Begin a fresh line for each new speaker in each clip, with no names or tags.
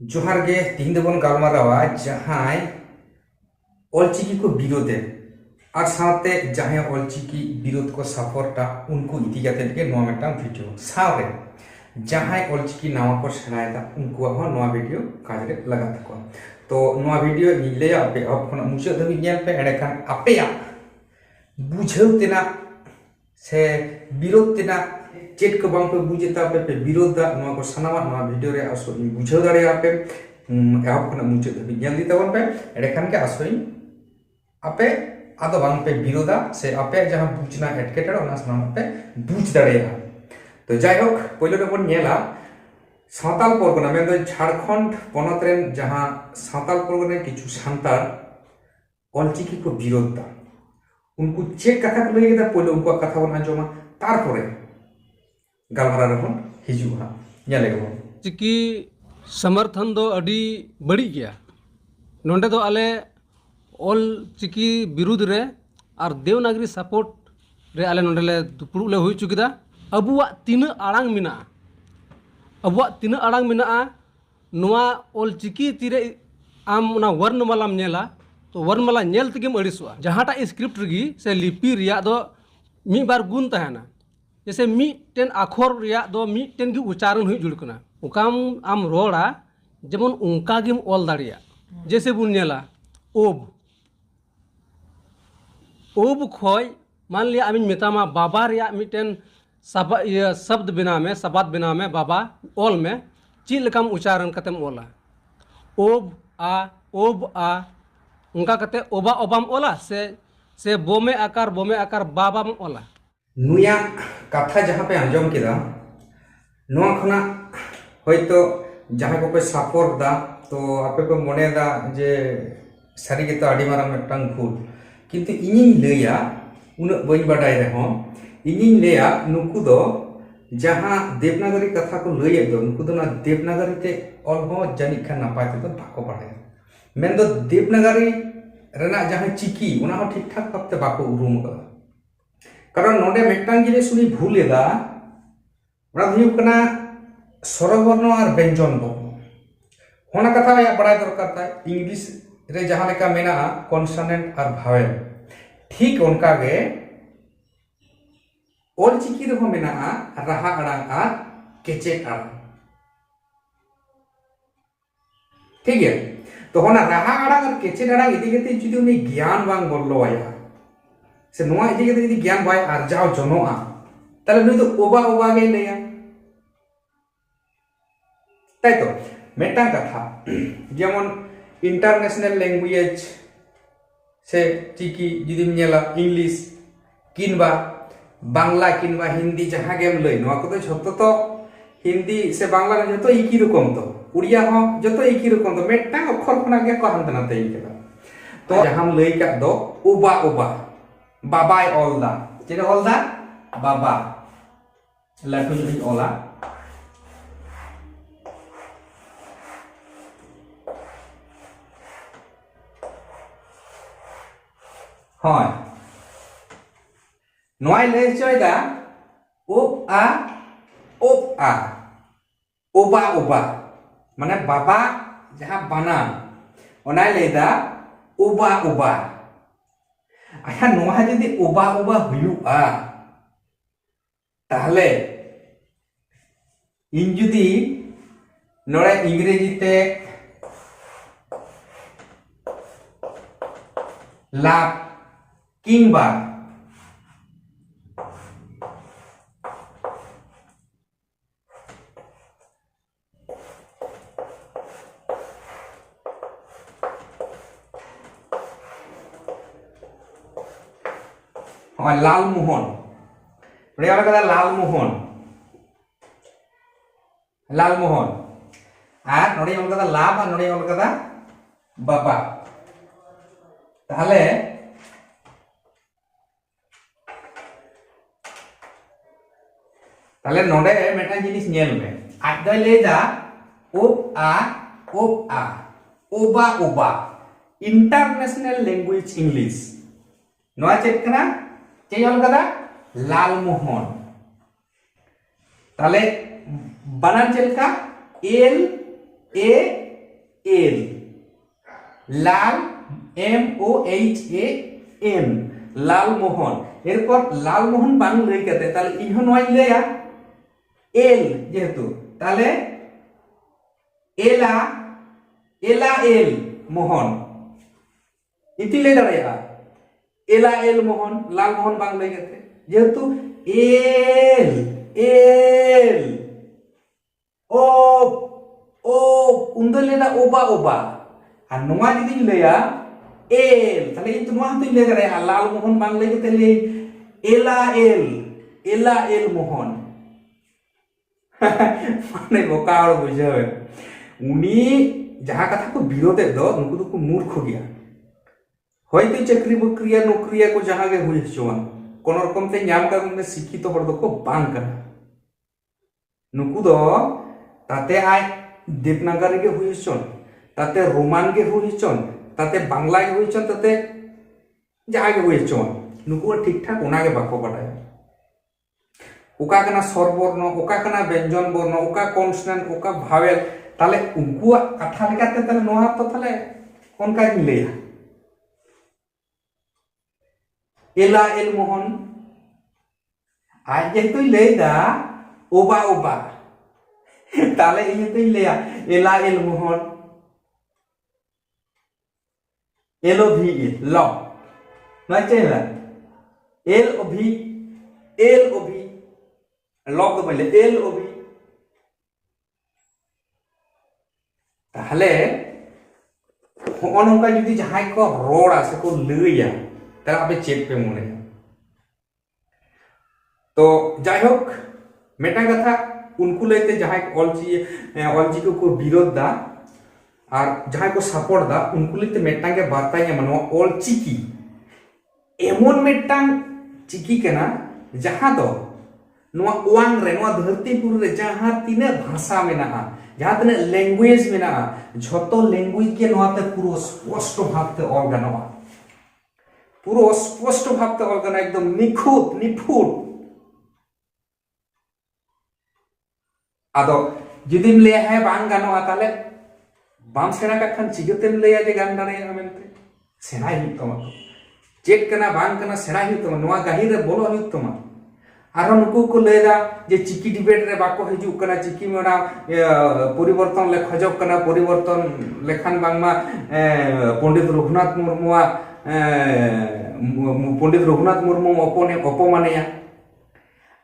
ᱡᱚᱦᱟᱨ ᱜᱮ ᱛᱤᱦᱤᱧ ᱫᱚᱵᱚᱱ ᱜᱟᱞᱢᱟᱨᱟᱣᱟ ᱡᱟᱦᱟᱸᱭ ᱚᱞᱪᱤᱠᱤ ᱠᱚ ᱵᱤᱨᱳᱫᱮ আর সাথে যাহে অলচিকি বিরোধ কো সাপোর্টটা উনকু ইতি কাতে কে নোয়া মেটা ভিডিও। সাথে যাহে অলচিকি নাওয়া কো সেনায়তা উনকু হ নোয়া ভিডিও কাজে লাগাতে কো। তো নোয়া ভিডিও নিলে আপে আপন মুছে ধমি জ্ঞান পে এড়ে কান আপে বুঝেও তেনা, সে বিরোধ তেনা ᱪᱮᱫ ᱠᱚ ᱵᱟᱝᱯᱮ ᱵᱩᱡ ᱮᱫᱟ ᱟᱯᱮ ᱯᱮ ᱵᱤᱨᱳᱫᱟ ᱱᱚᱣᱟ ᱠᱚ ᱥᱟᱱᱟᱢᱟᱜ ᱱᱚᱣᱟ ᱵᱷᱤᱰᱤᱭᱳ ᱨᱮ ᱟᱥᱚᱞᱤᱧ ᱵᱩᱡᱷᱟᱹᱣ ᱫᱟᱲᱮᱭᱟᱜᱼᱟ ᱯᱮ ᱮᱦᱚᱵ ᱠᱷᱚᱱᱟᱜ ᱢᱩᱪᱟᱹᱫ ᱫᱷᱟᱹᱵᱤᱡ ᱧᱮᱞ ᱤᱫᱤ ᱛᱟᱵᱚᱱ ᱯᱮ ᱮᱸᱰᱮᱠᱷᱟᱱ ᱜᱮ ᱟᱥᱚᱞᱤᱧ ᱟᱯᱮ ᱟᱫᱚ ᱵᱟᱝ ᱯᱮ ᱵᱤᱨᱳᱫᱟ ᱥᱮ ᱟᱯᱮᱭᱟᱜ ᱡᱟᱦᱟᱸ ᱵᱩᱡᱽ ᱨᱮᱱᱟᱜ ᱮᱴᱠᱮᱴᱚᱬᱮ ᱚᱱᱟ ᱥᱟᱱᱟᱢᱟᱜ ᱯᱮ ᱵᱩᱡ ᱫᱟᱲᱮᱭᱟᱜᱼᱟ ᱛᱚ ᱡᱟᱭᱦᱳᱠ ᱯᱳᱭᱞᱳ ᱨᱮᱵᱚᱱ ᱧᱮᱞᱟ ᱥᱟᱱᱛᱟᱲ ᱯᱚᱨᱜᱚᱱᱟ ᱢᱮᱱᱫᱚ ᱡᱷᱟᱲᱠᱷᱚᱸᱰ ᱯᱚᱱᱚᱛ ᱨᱮᱱ ᱡᱟᱦᱟᱸ ᱥᱟᱱᱛᱟᱲ ᱯᱚᱨᱜᱚᱱᱟ কিছু সাঁতার অলচিকি কো বিরোধ দা উনকু চেক কথা লাই কেদা ᱯᱳᱭᱞᱳ ᱩᱱᱠᱩᱣᱟᱜ ᱠᱟᱛᱷᱟ ᱵᱚᱱ আজমা ᱛᱟᱨᱯᱚᱨᱮ गलमारा
चिकी समर्थन दो अडी बड़ी गया नोंडे दो आले ऑल चिकी विरुद्ध रे और देवनागरी सपोर्ट रे आले नोंडे ले दुपुड़ ले हुई चुकीदा अबुआ तीन आड़ांग मिना। अबुआ तीन आड़ांग मिना, नुआ ऑल चिकी तिरे आम ना वर्णमाला नेला तो वर्णमाला नेल तगेम अड़िसवा जहाटा स्क्रिप्ट रगी से लिपि रिया दो, मी बार गुण तहना। जैसे ᱢᱤᱫᱴᱮᱱ ᱟᱠᱷᱚᱨ ᱨᱮᱭᱟᱜ ᱫᱚ ᱢᱤᱫᱴᱮᱱ ᱜᱮ ᱩᱪᱪᱟᱨᱚᱱ ᱦᱩᱭᱩᱜ ᱡᱩᱲ ᱠᱟᱱᱟ ᱚᱠᱟᱢ ᱟᱢ ᱨᱚᱲᱟ ᱡᱮᱢᱚᱱ ᱚᱱᱠᱟ ᱜᱮᱢ ᱚᱞ ᱫᱟᱲᱮᱭᱟᱜ जैसे ᱵᱚᱱ ᱧᱮᱞᱟ ओब ओब खoj मान लिया आमिन मेतामा बाबा रिया मिटन सब ये शब्द बिना में शब्द बिना में बाबा ओल में चीज लेकाम उच्चारण कतेम ओला ओब आ ओब आ उनका कते ओबा ओबाम ओला से से बोमे आकार बोमे आकार बाबाम ओला
ᱱᱩᱭᱟᱜ ᱠᱟᱛᱷᱟ ᱡᱟᱦᱟᱸ ᱯᱮ ᱟᱸᱡᱚᱢ ᱠᱮᱫᱟ ᱱᱚᱣᱟ ᱠᱷᱚᱱᱟᱜ ᱦᱚᱭᱛᱚ ᱡᱟᱦᱟᱸᱭ ᱠᱚᱯᱮ ᱥᱟᱯᱳᱨᱴ ᱫᱟ ᱛᱚ ᱟᱯᱮ ᱯᱮ ᱢᱚᱱᱮᱭᱮᱫᱟ ᱡᱮ ᱥᱟᱹᱨᱤ ᱜᱮᱛᱚ ᱟᱹᱰᱤ ᱢᱟᱨᱟᱝ ᱢᱤᱫᱴᱟᱝ ᱵᱷᱩᱞ ᱠᱤᱱᱛᱩ ᱤᱧᱤᱧ ᱞᱟᱹᱭᱟ ᱩᱱᱟᱹᱜ ᱵᱟᱹᱧ ᱵᱟᱰᱟᱭ ᱨᱮᱦᱚᱸ ᱤᱧᱤᱧ ᱞᱟᱹᱭᱟ ᱱᱩᱠᱩ ᱫᱚ ᱡᱟᱦᱟᱸ ᱫᱮᱵᱽᱱᱟᱜᱚᱨᱤ ᱠᱟᱛᱷᱟ ᱠᱚ ᱞᱟᱹᱭᱮᱫ ᱫᱚ ᱱᱩᱠᱩ ᱫᱚ ᱚᱱᱟ ᱫᱮᱵᱽᱱᱟᱜᱚᱨᱤ ᱛᱮ ᱚᱞ ᱦᱚᱸ ᱡᱟᱹᱱᱤᱡ ᱠᱷᱟᱱ ᱱᱟᱯᱟᱭ ᱛᱮᱫᱚ ᱵᱟᱠᱚ ᱵᱟᱲᱟᱭᱟ ᱢᱮᱱᱫᱚ ᱫᱮᱵᱽᱱᱟᱜᱚᱨᱤ ᱨᱮᱱᱟᱜ ᱡᱟᱦᱟᱸ ᱪᱤᱠᱤ ᱚᱱᱟ ᱦᱚᱸ ᱴᱷᱤᱠ ᱴᱷᱟᱠ ᱵᱷᱟᱵᱛᱮ ᱵᱟᱠᱚ ᱩᱨᱩᱢ ᱟᱠᱟᱫᱟ ᱠᱟᱨᱚᱱ ᱱᱚᱰᱮ ᱢᱤᱫᱴᱟᱝ ᱡᱤᱱᱤᱥ ᱩᱱᱤ ᱵᱷᱩᱞ ᱮᱫᱟ ᱚᱱᱟ ᱫᱚ ᱦᱩᱭᱩᱜ ᱠᱟᱱᱟ ᱥᱚᱨᱚᱵᱚᱨᱱᱚ ᱟᱨ ᱵᱮᱧᱡᱚᱱ ᱵᱚᱨᱱᱚ ᱚᱱᱟ ᱠᱟᱛᱷᱟ ᱟᱭᱟᱜ ᱵᱟᱲᱟᱭ ᱫᱚᱨᱠᱟর ᱛᱟᱭ ᱤᱝᱞᱤᱥ ᱨᱮ ᱡᱟᱦᱟᱸ ᱞᱮᱠᱟ ᱢᱮᱱᱟᱜᱼᱟ ᱠᱚᱱᱥᱚᱱᱮᱱᱴ ᱟᱨ ᱵᱷᱟᱣᱮᱞ ᱴᱷᱤᱠ ᱚᱱᱠᱟᱜᱮ ᱚᱞᱪᱤᱠᱤ ᱨᱮᱦᱚᱸ ᱢᱮᱱᱟᱜᱼᱟ ᱨᱟᱦᱟ ᱟᱲᱟᱝ ᱟᱨ ᱠᱮᱪᱮᱫ ᱟᱲᱟᱝ ᱴᱷᱤᱠ ᱜᱮᱭᱟ ᱛᱚ ᱚᱱᱟ ᱨᱟᱦᱟ ᱟᱲᱟᱝ ᱟᱨ ᱠᱮᱪᱮᱫ ᱟᱲᱟᱝ ᱤᱫᱤ ᱠᱟᱛᱮ ᱡᱩᱫᱤ ᱩᱱᱤ ᱜᱮᱭᱟᱱ ᱵᱟᱝ ᱵᱚᱞᱚ ᱟᱭᱟ ᱥᱮ ᱱᱚᱣᱟ ᱤᱫᱤ ᱠᱟᱛᱮ ᱡᱩᱫᱤ জ্ঞান ᱵᱟᱭ ᱟᱨᱡᱟᱣ ᱡᱚᱱᱚᱜᱼᱟ তাহলে নুই তো ওবা ওবা গেই লইয়া তাই তো মেটাং কথা যেমন ইন্টারন্যাশনাল ল্যাঙ্গুয়েজ সে চিকি যদি নেলা ইংলিশ কিংবা বাংলা কিংবা হিন্দি যাহা গেম লই নোয়া কত ঝত তো হিন্দি সে বাংলা যত একই রকম তো উড়িয়া হ্যাঁ যত একই রকম তো মেটাং অক্ষর খনা গে কো হানতে নাতে ইকেলা তো যাহাম লই কাত দো ওবা ওবা বাবাই অলদা যেটা অলদা বাবা। লাটু যদি অলা হয়। নয় লে চয়দা ওপ আ ওপ আ। ওবা ওবা। মানে বাবা যাহা বানান। ওনাই লেদা ওবা ওবা। ᱟᱪᱪᱷᱟ ᱱᱚᱣᱟ ᱡᱩᱫᱤ ᱚᱵᱟ ᱚᱵᱟ ᱦᱩᱭᱩᱜᱼᱟ ᱛᱟᱦᱞᱮ ᱤᱧ ᱡᱩᱫᱤ ᱱᱚᱰᱮ ᱤᱝᱨᱮᱡᱤ ᱛᱮ লাভ কিংবা হয় লালমোহন রে অনেক কথা লালমোহন লালমোহন আর নড়ে অনেক কথা লাভ আর নড়ে অনেক কথা বাবা। তাহলে তাহলে নডে মেটা জিনিস ñel me আজ দই লেদা ও আ ও আ ওবা ওবা ইন্টারন্যাশনাল ল্যাঙ্গুয়েজ ইংলিশ নয়া চেক কে হল দাদা? লালমোহন। তাহলে বানান চেলকা, L, A, L. Lal, M, O, H, A, M. Lalmohan. এরপর লালমোহন বানু রেখাতে, তাহলে ইহ নয় লেয়া এল যেহেতু, তাহলে এলা এলা এল, মোহন। ইতি লেলা রেয়া এলা এল মোহন লালমোহন বাংলা গেতে যেহেতু এল এল, ও ও উন্দর লেনা ওবা ওবা। আর নোয়া যদি লয়া এল, তাহলে এই তো নোয়া তুই লেগে রে লালমোহন বাংলা গেতে লে এলা এল এলা এল মোহন। মানে বোকা আর বুঝাবে উনি যাহা কথা কো বিরোধের দ নুকু তো মূর্খ গিয়া। ᱦᱚᱭᱛᱚ ᱪᱟᱹᱠᱨᱤ ᱵᱟᱹᱠᱨᱤᱭᱟ ᱱᱚᱠᱨᱤᱭᱟ ᱠᱚ ᱡᱟᱦᱟᱸ ᱜᱮ ᱦᱩᱭ ᱦᱚᱪᱚᱣᱟᱱ ᱠᱳᱱᱳ ᱨᱚᱠᱚᱢ ᱛᱮ ᱧᱟᱢ ᱠᱟᱜ ᱢᱮ ᱥᱤᱠᱷᱤᱛᱚ ᱦᱚᱲ ᱫᱚᱠᱚ ᱵᱟᱝ ᱠᱟᱱᱟ ᱱᱩᱠᱩ ᱫᱚ তাতে আয় দেবনাগরী ᱜᱮ ᱦᱩᱭ ᱦᱚᱪᱚᱱ তাতে রোমান ᱜᱮ ᱦᱩᱭ ᱦᱚᱪᱚᱱ তাতে বাংলা ᱜᱮ ᱦᱩᱭ ᱦᱚᱪᱚᱱ তাতে ᱡᱟᱦᱟᱸ ᱜᱮ ᱦᱩᱭ ᱦᱚᱪᱚᱱ ᱱᱩᱠᱩ ᱴᱷᱤᱠᱴᱷᱟᱠ ᱚᱱᱟᱜᱮ ᱵᱟᱠᱚ ᱵᱟᱰᱟᱭᱟ ওকা কানা স্বরবর্ণ ওকা কানা ব্যঞ্জন বর্ণ ওকা কনসনেন্ট ওকা ভাওয়েল তাহলে উনকুয়া কথা লেখাতে তাহলে নোহা তো তাহলে অনকাই মিলেয়া এলা এল মোহন। আর যেহেতুই লেদা ওবা ওবা। তাহলে ইহেতুই ইয়ে লেয়া, এলা এল মোহন। এলো ভি ল। নয় চাইলা? L O V, L O V. Lock তো বললে এল ও ভি। তাহলে নয় নঙ্কা যদি যাহাই কো রোড আছে কো আপনি চেক পে মনে হয়। তো যাই হোক, মেটা কথা উনকু লইতে যাহাই অলচি অলচিকি को বিরোধ দা, আর যাহাই को সাপোর্ট দা উনকু লইতে মেটাঙ্গে বার্তাই এমন নয়া অলচিকি এমন মেটাং চিকি কেনা, যাহা দো নয়া ওয়াং রে, নয়া ধরতিপুর রে, যাহা তিনে ভাষা মেনাহা যাহা তিনে ল্যাঙ্গুয়েজ মেনাহা ঝত ল্যাঙ্গুয়েজ কে নয়াতে পুরো স্পষ্ট ভাবতে অল গানোয়া পুরো স্পষ্ট ভাবতে পারবে না একদম নিখুঁত নিফুট আদো ᱡᱩᱫᱤᱢ ᱞᱟᱹᱭᱟ ᱦᱮᱸ ᱵᱟᱝ ᱜᱟᱱᱚᱜᱼᱟ ᱛᱟᱦᱞᱮ ᱵᱟᱢ ᱥᱮᱬᱟ ᱠᱟᱜ ᱠᱷᱟᱱ ᱪᱤᱠᱟᱹᱛᱮᱢ ᱞᱟᱹᱭᱟ ᱡᱮ ᱜᱟᱱ ᱫᱟᱲᱮᱭᱟᱜᱼᱟ ᱢᱮᱱᱛᱮ ᱥᱮᱬᱟᱭ ᱦᱩᱭᱩᱜ ᱛᱟᱢᱟ ᱪᱮᱫ ᱠᱟᱱᱟ ᱵᱟᱝ ᱠᱟᱱᱟ ᱥᱮᱬᱟᱭ ᱦᱩᱭᱩᱜ ᱛᱟᱢᱟ ᱱᱚᱣᱟ ᱜᱟᱹᱦᱤᱨ ᱨᱮ ᱵᱚᱞᱚ ᱦᱩᱭᱩᱜ ᱛᱟᱢᱟ আরও নুকু কো লেদা যে চিকি ডিবেট রে বাকো হিজু কানা চিকি মেড়া পরিবর্তন লে খজক কানা পরিবর্তন লেখান বাংমা পণ্ডিত রঘুনাথ মুর্মুয়া ᱯᱚᱱᱰᱤᱛ ᱨᱚᱜᱷᱩᱱᱟᱛᱷ ᱢᱩᱨᱢᱩ ᱚᱯᱚᱱᱮ ᱚᱯᱚᱢᱟᱱᱮᱭᱟ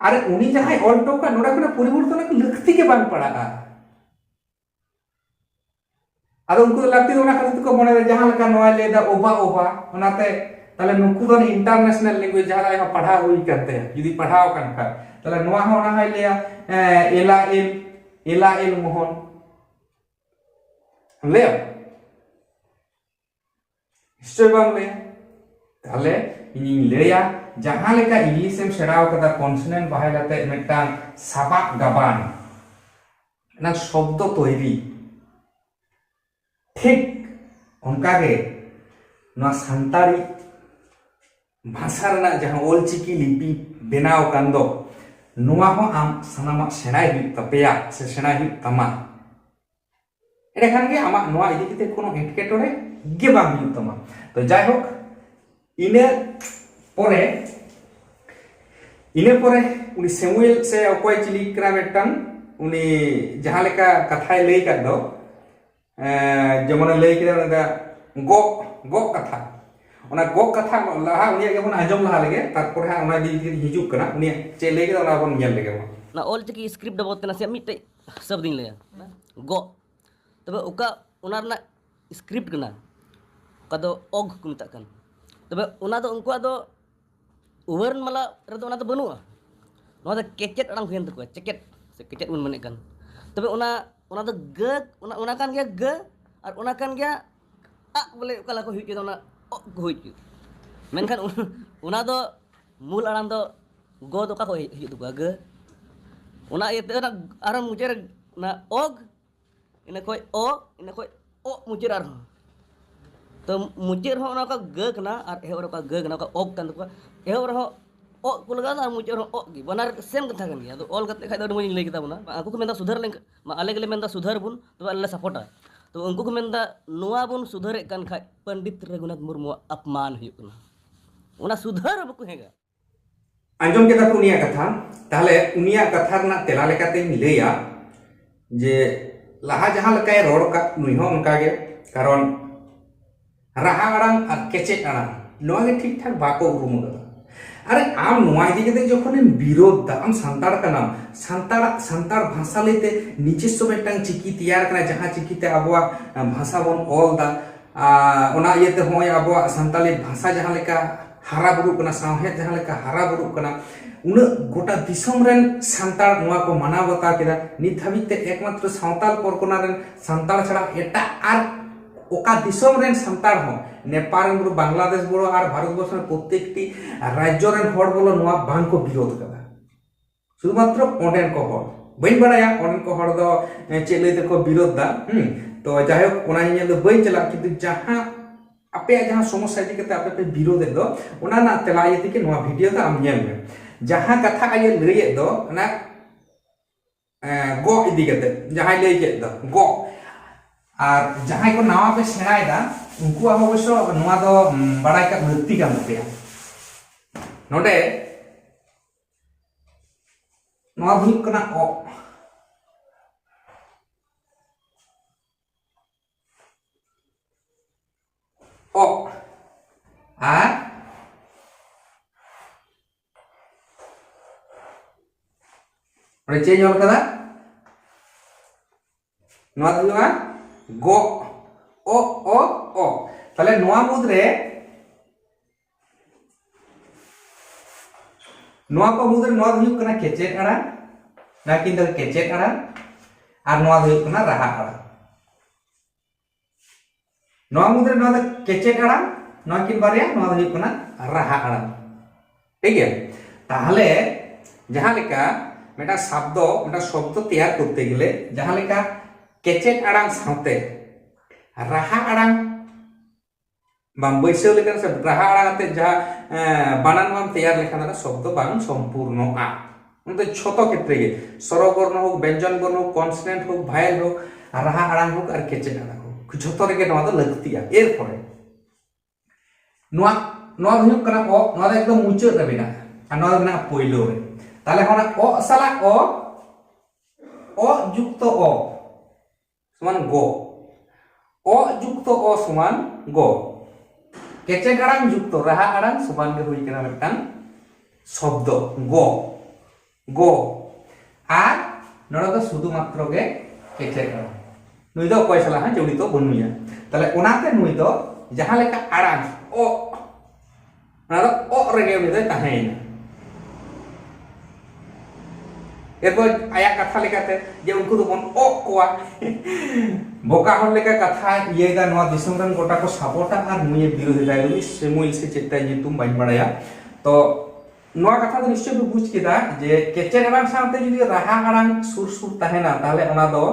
ᱟᱨ ᱩᱱᱤ ᱡᱟᱦᱟᱸᱭ ᱚᱞ ᱦᱚᱴᱚ ᱠᱟᱜ ᱱᱚᱰᱮ ᱠᱷᱚᱱᱟᱜ ᱯᱚᱨᱤᱵᱚᱨᱛᱚᱱ ᱟᱠᱚ ᱞᱟᱹᱠᱛᱤ ᱜᱮ ᱵᱟᱝ ᱯᱟᱲᱟᱜᱼᱟ ᱟᱫᱚ ᱩᱱᱠᱩ ᱫᱚ ᱞᱟᱹᱠᱛᱤ ᱫᱚ ᱚᱱᱟ ᱠᱷᱟᱹᱛᱤᱨ ᱛᱮᱠᱚ ᱢᱚᱱᱮᱭᱟ ᱡᱟᱦᱟᱸ ᱞᱮᱠᱟ ᱱᱚᱣᱟᱭ ᱞᱟᱹᱭᱫᱟ ᱚᱵᱟ ᱚᱵᱟ ᱚᱱᱟᱛᱮ ᱛᱟᱦᱞᱮ ᱱᱩᱠᱩ ᱫᱚ ᱤᱱᱴᱟᱨᱱᱮᱥᱱᱟᱞ ᱞᱮᱝগুᱭᱮᱡ ᱡᱟᱦᱟᱸ ᱞᱮᱠᱟ ᱯᱟᱲᱦᱟᱣ ᱦᱩᱭ ᱠᱟᱛᱮ ᱡᱩᱫᱤ ᱯᱟᱲᱦᱟᱣ ᱠᱟᱱ ᱠᱷᱟᱱ ᱛᱟᱦᱞᱮ ᱱᱚᱣᱟ ᱦᱚᱸ ᱚᱱᱟ ᱦᱚᱸᱭ ᱞᱟᱹᱭᱟ এলা এল এলা এল মোহন ᱞᱟᱹᱭᱟ ᱱᱤᱥᱪᱚᱭ ᱵᱟᱝ ᱞᱟᱹᱭᱟ ᱛᱟᱦᱞᱮ ᱤᱧᱤᱧ ᱞᱟᱹᱭᱟ ᱡᱟᱦᱟᱸ ᱞᱮᱠᱟ ᱤᱝᱞᱤᱥ ᱮᱢ ᱥᱮᱬᱟᱣ ᱠᱟᱫᱟ ᱠᱚᱱᱥᱚᱱᱮᱱᱴ ᱵᱟᱦᱟᱭ ᱠᱟᱛᱮ ᱢᱤᱫᱴᱟᱝ ᱥᱟᱵᱟᱜ ᱜᱟᱵᱟᱱ ᱚᱱᱟ ᱥᱚᱵᱫᱚ ᱛᱚᱭᱨᱤ ᱴᱷᱤᱠ ᱚᱱᱠᱟᱜᱮ ᱱᱚᱣᱟ ᱥᱟᱱᱛᱟᱲᱤ ᱵᱷᱟᱥᱟ ᱨᱮᱱᱟᱜ ᱡᱟᱦᱟᱸ ᱚᱞᱪᱤᱠᱤ ᱞᱤᱯᱤ ᱵᱮᱱᱟᱣ ᱟᱠᱟᱱ ᱫᱚ ᱱᱚᱣᱟ ᱦᱚᱸ ᱟᱢ ᱥᱟᱱᱟᱢᱟᱜ ᱥᱮᱬᱟᱭ ᱦᱩᱭᱩᱜ ᱛᱟᱯᱮᱭᱟ ᱥᱮ ᱥᱮᱬᱟᱭ ᱦᱩᱭᱩᱜ ᱛᱟᱢᱟ ᱮᱸᱰᱮᱠᱷᱟᱱ ᱜᱮ ᱟᱢᱟᱜ ᱱᱚᱣᱟ ᱤᱫᱤ ᱠᱟᱛᱮ ᱠᱳᱱᱳ ᱮᱴᱠᱮᱴᱚᱬᱮ গেবাং তোমার তো যাই হোক ইনের পরে ইনের পরে উনি সেমুয়েল সে অকয় চিলি ক্রাম একটা উনি যাহা লেখা কথায় লই কাদ যেমন লই কিরা গ গ কথা ᱚᱱᱟ ᱜᱚᱜ ᱠᱟᱛᱷᱟ ᱞᱟᱦᱟ ᱩᱱᱤᱭᱟᱜ ᱜᱮᱵᱚᱱ ᱟᱸᱡᱚᱢ ᱞᱟᱦᱟ ᱞᱮᱜᱮ ᱛᱟᱨᱯᱚᱨᱮ ᱦᱟᱸᱜ ᱚᱱᱟ ᱤᱫᱤ ᱦᱤᱡᱩᱜ ᱠᱟᱱᱟ ᱩᱱᱤᱭᱟᱜ ᱪᱮᱫ ᱞᱟᱹᱭ ᱠᱮᱫᱟ ᱚᱱᱟ ᱵᱚᱱ ᱧᱮᱞ ᱞᱮᱜᱮ ᱵᱚᱱ
ᱚᱱᱟ ᱚᱞᱪᱤᱠᱤ ᱥᱠᱨᱤᱯᱴ ᱵᱟᱵᱚᱫ ᱛᱮ ᱱᱟᱥᱮᱭᱟᱜ ᱢᱤᱫᱴᱮᱡ ᱥᱚᱵᱫᱤᱧ ᱞᱟᱹᱭᱟ ᱜᱚᱜ ᱛᱚᱵᱮ ᱚᱠᱟ ᱚᱱᱟ ᱨᱮᱱᱟᱜ ᱥᱠᱨᱤᱯᱴ ᱠᱟᱱᱟ ᱚᱠᱟ ᱫᱚ ᱚᱜ ᱠᱚ ᱢᱮᱛᱟᱜ ᱠᱟᱱ ᱛᱚᱵᱮ ᱚᱱᱟ ᱫᱚ ᱩᱱᱠᱩᱣᱟᱜ ᱫᱚ ᱣᱟᱹᱨᱱᱢᱟᱞᱟ ᱨᱮᱫᱚ ᱚᱱᱟ ᱫᱚ ᱵᱟᱹᱱᱩᱜᱼᱟ ᱱᱚᱣᱟ ᱫᱚ ᱠᱮᱪᱮᱫ ᱟᱲᱟᱝ ᱦᱩᱭᱮᱱ ᱛᱟᱠᱚᱣᱟ ᱪᱮᱠᱮᱫ ᱥᱮ ᱠᱮᱪᱮᱫ ᱵᱚᱱ ᱢᱮᱱᱮᱫ ᱠᱟᱱ ᱛᱚᱵᱮ ᱚᱱᱟ ᱚᱱᱟ ᱫᱚ ᱜ ᱚᱱᱟ ᱚᱱᱟ ᱠᱟᱱ ᱜᱮᱭᱟ ᱜ ᱟᱨ ᱚᱱᱟ ᱠᱟᱱ ᱜᱮᱭᱟ ᱟᱜ ᱵᱚᱞᱮ ᱚᱠᱟ ᱞᱮᱠᱟ ᱠᱚ ᱦᱩᱭ ᱦᱚᱪᱚᱭᱫᱟ ᱚᱱᱟ ᱚᱜ ᱠᱚ ᱦᱩᱭ ᱦᱚᱪᱚᱭ ᱢᱮᱱᱠᱷᱟᱱ ᱚᱱᱟ ᱫᱚ ᱢᱩᱞ ᱟᱲᱟᱝ ᱫᱚ ᱜ ᱫᱚ ᱚᱠᱟ ᱠᱷᱚᱡ ᱦᱤᱡᱩᱜ ᱛᱟᱠᱚᱣᱟ ᱜ ᱚᱱᱟ ᱤᱭᱟᱹᱛᱮ ᱚᱱᱟ ᱟᱨᱦᱚᱸ ᱢᱩᱪᱟᱹᱫ ᱨᱮ ᱚᱱᱟ ᱚᱜ ᱤᱱᱟᱹ ᱠᱷᱚᱡ ᱚ ᱤᱱᱟᱹ ᱠᱷᱚᱡ ᱚ ᱢᱩᱪᱟᱹᱫ ᱟᱨᱦᱚᱸ तो मुचे गना और गना ओग कर एहर ओग को लगा मुचे बना सेम कथा तो ऑल करते खाद मुझे लैके उनको सुधार लेकिन अलगे सुधार बन तब अल सपोर्टा तो उनको ना बन, सुधार पंडित रघुनाथ मुरमुआ अपमान होना सुधार अब हेगा।
आज़म के कथा तेल उन कथा तेला लैया जे लहा जहाँ रोड़ नुह उनका कारण ᱨᱟᱦᱟ ᱟᱲᱟᱝ ᱟᱨ ᱠᱮᱪᱮᱫ ᱟᱲᱟᱝ ᱱᱚᱣᱟ ᱜᱮ ᱴᱷᱤᱠ ᱴᱷᱟᱠ ᱵᱟᱠᱚ ᱩᱨᱩᱢ ᱟᱠᱟᱫᱟ আরে আম নোয়া ইদি কেতে যখনই বিরোধ দা, আম সান্তার কানাম সান্তার সান্তার ভাষা লেতে নিজস্ব মেটাং চিকি তৈয়ার করা, যাহা চিকিতে আবওয়া ভাষা বন অল দা ওনা ইয়েতে হয় আবওয়া সান্তালি ভাষা যাহা লেকা হারা বুরু কনা সাহেদ যাহা লেকা হারা বুরু কনা, উনা গোটা দিশম রেন সান্তার নোয়া কো মানা বাতা কেদা নিধাবিতে একমাত্র সাঁওতাল পরগনা রেন সান্তার ছাড়া এটা আর ওকা দিশম রেন সান্তার হন নেপাল বড় বাংলাদেশ বড় আর ভারতবর্ষের প্রত্যেকটি রাজ্য রেন হর বলো নোয়া বাংকো বিরোধ কাদা শুধুমাত্র অনেন কো হর বইন বাড়ায়া অনেন কো হর দো চেলে তেকো বিরোধ দা, হুম। তো যাই হোক ওনা নিয়ে দো বই চালা কিন্তু যাহা আপে, যাহা সমস্যা ইদি কেতে আপে পে বিরোধ দো, ওনা না তেলা ইদি কে নোয়া ভিডিও দা আম নিয়ে মে যাহা কথা আয়ে লইয়ে দো, না গ ইদি কেতে যাহা লইয়ে দো, গ। ᱟᱨ ᱡᱟᱦᱟᱸᱭ ᱠᱚ ᱱᱟᱣᱟ ᱯᱮ ᱥᱮᱬᱟᱭᱮᱫᱟ ᱩᱱᱠᱩᱣᱟᱜ ᱚᱵᱚᱥᱥᱚ ᱱᱚᱣᱟ ᱫᱚ ᱵᱟᱲᱟᱭ ᱠᱟᱜ ᱞᱟᱹᱠᱛᱤ ᱠᱟᱱ ᱛᱟᱯᱮᱭᱟ ᱱᱚᱰᱮ ᱱᱚᱣᱟ ᱫᱚ ᱦᱩᱭᱩᱜ ᱠᱟᱱᱟ ᱚ ᱚ ᱟᱨ ᱚᱸᱰᱮ ᱪᱮᱫ ᱧᱮᱞ ᱠᱟᱫᱟ ᱱᱚᱣᱟ ᱫᱚ ᱦᱩᱭᱩᱜᱼᱟ গ ও ও ও তাহলে নোয়া মুদ্রে নোয়া ᱠᱚ মুদ্রে নোয়া ᱦᱩᱭᱩᱜ ᱠᱟᱱᱟ ᱠᱮᱪᱮᱫ ᱟᱲᱟᱝ ᱱᱟᱠᱤᱱ ᱫᱚ ᱠᱮᱪᱮᱫ ᱟᱲᱟᱝ ᱟᱨ নোয়া ᱦᱩᱭᱩᱜ ᱠᱟᱱᱟ ᱨᱟᱦᱟ ᱟᱲᱟᱝ নোয়া মুদ্রে নোয়া ᱫᱚ ᱠᱮᱪᱮᱫ ᱟᱲᱟᱝ নোয়া ᱠᱤᱱ ᱵᱟᱨᱭᱟ নোয়া ᱫᱚ ᱦᱩᱭᱩᱜ ᱠᱟᱱᱟ ᱨᱟᱦᱟ ᱟᱲᱟᱝ ᱴᱷᱤক ᱜᱮᱭᱟ তাহলে ᱡᱟᱦᱟᱸ ᱞᱮᱠᱟ ᱢᱤᱫᱴᱟᱝ ᱥᱚᱵᱫᱚ ᱢᱤᱫᱴᱟᱝ ᱥᱚᱵᱫᱚ ᱛᱮᱭᱟᱨ ᱠᱚᱨᱛᱮ ᱜᱮᱞᱮ ᱡᱟᱦᱟᱸ ᱞᱮᱠᱟ কেচেদ আড়াং সাথে রাহা আড়াং বাম বৈশাও লেখান সে রাহা আড়াং আতে যাহা বানান বাম তৈয়ার লেখান দ্বারা শব্দ বাং সম্পূর্ণ আ মধ্যে ছোট ক্ষেত্রে গে স্বরবর্ণ হোক ব্যঞ্জন বর্ণ হোক কনসনেন্ট হোক ভায়েল হোক আর রাহা আড়াং হোক আর কেচেদ আড়াং হোক ᱡᱷᱚᱛᱚ ᱨᱮᱜᱮ ᱱᱚᱣᱟ ᱫᱚ ᱞᱟᱹᱠᱛᱤᱜᱼᱟ ᱮᱨᱯᱚᱨᱮ ᱱᱚᱣᱟ ᱱᱚᱣᱟ ᱫᱚ ᱦᱩᱭᱩᱜ ᱠᱟᱱᱟ ᱚ ᱱᱚᱣᱟ ᱫᱚ ᱮᱠᱫᱚᱢ ᱢᱩᱪᱟᱹᱫ ᱨᱮ ᱢᱮᱱᱟᱜᱼᱟ ᱟᱨ ᱱᱚᱣᱟ ᱫᱚ ᱢᱮᱱᱟᱜᱼᱟ ᱯᱳᱭᱞᱳ ᱨᱮ তাহলে আমরা অ সালা অ অ যুক্ত অ সমান গ অ যুক্ত অ সমান গ কেচে আড়াং যুক্ত রাহা আড়াং সমান গে হই কেনা মেটাং শব্দ গ গ আর নড়া তো শুধুমাত্র গে কেচে আড়াং নুই দ কয় সালা হ্যাঁ জড়িত বনুইয়া তাহলে ওনাতে নুই দ যাহা লেখা আড়াং অ নড়া অ রেগে নুই দ তাহেইনা ᱮᱨᱯᱚᱨ ᱟᱭᱟᱜ ᱠᱟᱛᱷᱟ ᱞᱮᱠᱟᱛᱮ ᱡᱮ ᱩᱱᱠᱩ ᱫᱚᱵᱚᱱ ᱚᱜ ᱠᱚᱣᱟ ᱵᱚᱠᱟ ᱦᱚᱲ ᱞᱮᱠᱟ ᱠᱟᱛᱷᱟ ᱤᱭᱟᱹᱭᱫᱟ ᱱᱚᱣᱟ ᱫᱤᱥᱚᱢ ᱨᱮᱱ ᱜᱚᱴᱟ ᱠᱚ ᱥᱟᱯᱚᱴᱟ ᱟᱨ ᱱᱩᱭᱮ ᱵᱤᱨᱳᱫᱷᱮᱫᱟ ᱩᱱᱤ ᱥᱮᱢᱩᱭᱤᱞ ᱥᱮ ᱪᱮᱫ ᱛᱟᱭ ᱧᱩᱛᱩᱢ ᱵᱟᱹᱧ ᱵᱟᱲᱟᱭᱟ ᱛᱚ ᱱᱚᱣᱟ ᱠᱟᱛᱷᱟ ᱫᱚ ᱱᱤশ্ᱪᱚᱭ ᱯᱮ ᱵᱩᱡᱽ ᱠᱮᱫᱟ ᱡᱮ ᱠᱮᱪᱮᱫ ᱟᱲᱟᱝ ᱥᱟᱶᱛᱮ ᱡᱩᱫᱤ ᱨᱟᱦᱟ ᱟᱲᱟᱝ ᱥᱩᱨ ᱥᱩᱨ ᱛᱟᱦᱮᱱᱟ ᱛᱟᱦᱞᱮ ᱚᱱᱟ ᱫᱚ